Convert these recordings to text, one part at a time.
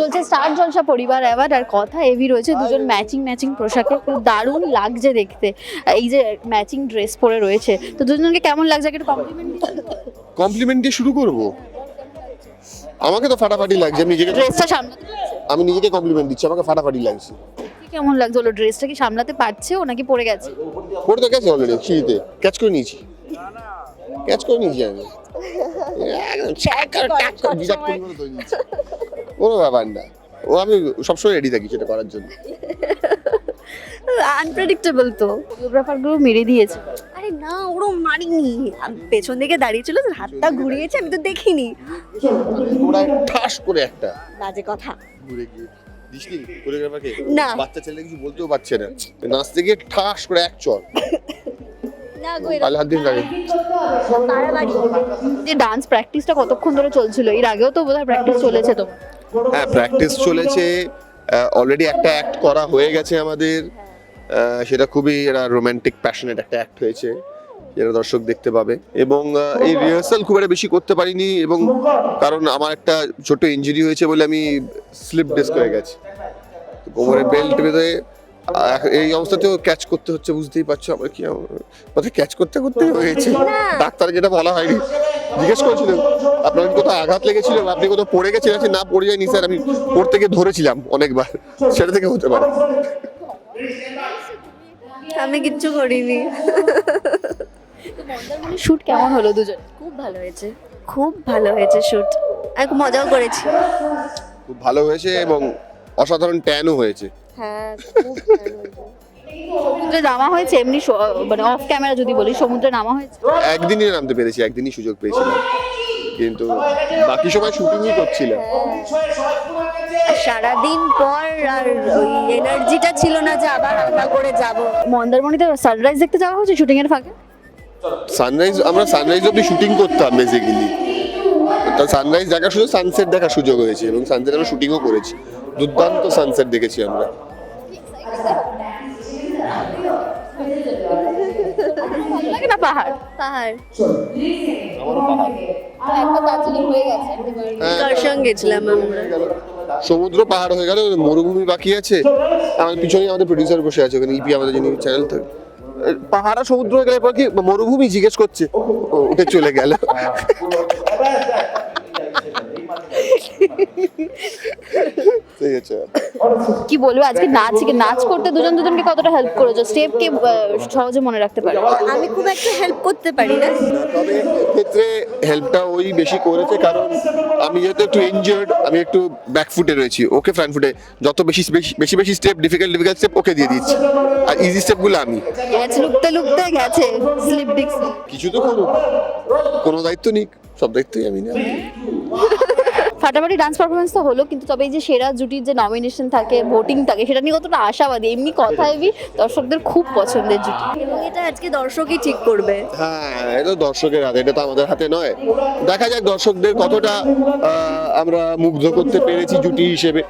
চলছে স্টার জলসা পরিবার অ্যাওয়ার্ড আর কথা হেভি রয়েছে। দুজন ম্যাচিং ম্যাচিং পোশাকে খুব দারুণ লাগছে দেখতে। এই যে ম্যাচিং ড্রেস পরে রয়েছে। তো দুজনকে কেমন লাগছে? একটা কমপ্লিমেন্ট কমপ্লিমেন্ট দিয়ে শুরু করব? আমাকে তো ফাটাফাটি লাগছে আমি নিজেকে ড্রেসটা সামলাতে আমি নিজেকে কমপ্লিমেন্ট দিচ্ছি আমাকে ফাটাফাটি লাগছে। কি কেমন লাগছে? হলো ড্রেসটা কি সামলাতে পারছে ও নাকি পড়ে গেছে? করে তো গেছে অলরেডি সিঁড়িতে। ক্যাচ করে নিয়েছি। ক্যাচ করে নিয়েছি আমি। করে করে বিরাট কোহলি মতো ধরে নিয়েছি। কোনো ব্যাপার না। ও আমি সবসময় রেডি থাকি সেটা করার জন্য। আনপ্রেডিক্টেবল তো। কোরিওগ্রাফারগুলো মেরে দিয়েছে। আরে না ওরম মারিনি। আম- পেছন দিকে দাঁড়িয়ে ছিল হাতটা ঘুরিয়েছে আমি তো দেখিনি। ঠাস করে একটা। বাজে কথা। ঘুরে গিয়ে। দিসনি কোরিওগ্রাফারকে না। বাচ্চা ছেলে কিছু বলতেও পারছে না। নাচতে গিয়ে ঠাস করে এক যে ডান্স প্র্যাকটিসটা কতক্ষণ ধরে চলছিল? এর আগেও তো বোধহয় প্র্যাকটিস চলেছে তো। হ্যাঁ প্র্যাকটিস চলেছে। অলরেডি একটা অ্যাক্ট করা হয়ে গেছে আমাদের। সেটা খুবই রোমান্টিক প্যাশনেট একটা অ্যাক্ট হয়েছে। যেটা দর্শক দেখতে পাবে। এবং এই রিহার্সাল খুব একটা বেশি করতে পারিনি এবং কারণ আমার একটা ছোট ইঞ্জুরি হয়েছে বলে আমি স্লিপ ডিস্ক হয়ে গেছি। তো কোমরে বেল্ট বেঁধে এই অবস্থাতেও ক্যাচ করতে হচ্ছে বুঝতেই পারছ আমার কি ক্যাচ করতে করতে হয়েছে? ডাক্তার যেটা বলা হয়নি। জিজ্ঞেস করেছিলেন আপনার কোথাও আঘাত লেগেছিল আপনি কোথাও পড়ে গেছিলেন? না পড়ে যায়নি স্যার আমি পড়তে গিয়ে ধরেছিলাম অনেকবার সেটা থেকে হতে পারে। আমি কিচ্ছু করিনি। শুট কেমন হলো দুজন? খুব ভালো হয়েছে। খুব ভালো হয়েছে শুট আর খুব মজাও করেছি। খুব ভালো হয়েছে এবং অসাধারণ ট্যানও হয়েছে। হ্যাঁ খুব ভালো হয়েছে। সমুদ্রে নামা হয়েছে এমনি মানে অফ ক্যামেরা যদি বলি সমুদ্রে নামা হয়েছে। একদিনই নামতে পেরেছি একদিনই সুযোগ পেয়েছিলাম। কিন্তু বাকি সময় শুটিংই করছিলাম সারাদিন পর আর ওই এনার্জিটা ছিল না যে আবার আমরা করে যাব। মন্দারমণিতে সানরাইজ দেখতে যাওয়া হয়েছে শুটিং এর ফাঁকে? সানরাইজ আমরা সানরাইজ অব্দি শুটিং করতাম বেসিক্যালি তা সানরাইজ দেখার সুযোগ সানসেট দেখার সুযোগ হয়েছে এবং সানসেট আমরা শুটিংও করেছি। দুর্দান্ত সানসেট দেখেছি আমরা। লাগে না পাহাড়? পাহাড়। একটা দার্জিলিং হয়ে গেছে হ্যাঁ, সঙ্গে গেছিলাম আমরা? সমুদ্র পাহাড় হয়ে গেল মরুভূমি বাকি আছে। আমাদের পিছনে আমাদের প্রডিউসার বসে আছে ওখানে ইপি আমাদের যিনি চ্যানেল থাকে পাহাড় আর সমুদ্র হয়ে গেলে পর কি? মরুভূমি জিজ্ঞেস করছে। ও, উঠে চলে গেল। সেই হচ্ছে ব্যাপার। কি বলব? আজকে নাচ নাচ করতে দুজন দুজনকে কতটা হেল্প করেছ? স্টেপ কে সহজে মনে রাখতে পারে। আমি খুব একটা হেল্প করতে পারি না। তবে ক্ষেত্রে হেল্পটা ওই বেশি করেছে কারণ আমি যেহেতু একটু ইনজিয়ার্ড আমি একটু ব্যাকফুটে রয়েছি। ওকে ফ্রন্ট ফুটে যত বেশি বেশি- বেশি step difficult difficult step okay দিয়ে দিচ্ছি। আর ইজি স্টেপগুলো আমি। গেছে লুকতে লুকতে গেছে। স্লিপ ডিক্স কিছু তো করুক। কোনো দায়িত্ব নিক সব দায়িত্বই আমি না। ফাটাফাটি ডান্স পারফরমেন্স তো হলো কিন্তু তবে এই যে সেরা জুটির যে নমিনেশন থাকে ভোটিং থাকে সেটা নিয়ে কতটা আশাবাদী? এমনি কথা হেবি দর্শকদের খুব পছন্দের জুটি। এবং এটা আজকে দর্শকই ঠিক করবে। হ্যাঁ এটা দর্শকের হাতে এটা তো আমাদের হাতে নয়। দেখা যাক দর্শকদের কতটা আহ, আমরা মুগ্ধ করতে পেরেছি জুটি হিসেবে।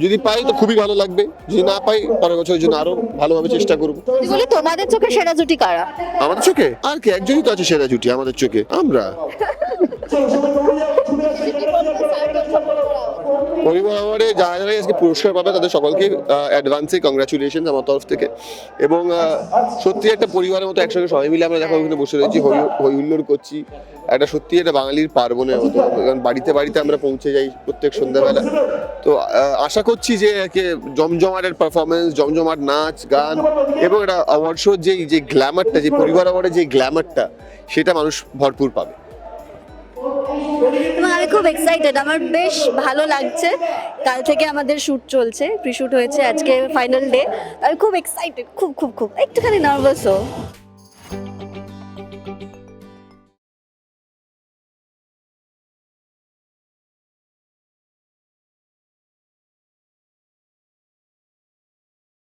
যদি পাই তো খুবই ভালো লাগবে যদি না পাই পরের বছরের জন্য আরও ভালোভাবে চেষ্টা করব। বলি তোমাদের চোখে সেরা জুটি কারা? আমাদের চোখে? আর কি একজনই তো আছে সেরা জুটি আমাদের চোখে আমরা। পরিবার যারা যারা আজকে পুরস্কার পাবে তাদের সকলকে অ্যাডভান্সে কংগ্রাচুলেশন আমার তরফ থেকে। এবং সত্যি একটা পরিবারের মতো একসঙ্গে সবাই মিলে আমরা দেখো ওখানে বসে রয়েছি, হই হুল্লোড় করছি। একটা সত্যি একটা বাঙালির পার্বণের মতো, কারণ বাড়িতে বাড়িতে আমরা পৌঁছে যাই প্রত্যেক সন্ধ্যাবেলা। তো আশা করছি যে একে জমজমাটের পারফরমেন্স জমজমাট নাচ, গান এবং একটা অ্যাওয়ার্ড শোর যে যে গ্ল্যামারটা যে পরিবার অ্যাওয়ার্ডের যে গ্ল্যামারটা সেটা মানুষ ভরপুর পাবে। আমি খুব এক্সাইটেড আমার বেশ ভালো লাগছে। কাল থেকে আমাদের শ্যুট চলছে প্রি শ্যুট হয়েছে আজকে ফাইনাল ডে আমি খুব এক্সাইটেড খুব খুব খুব, একটুখানি নার্ভাসও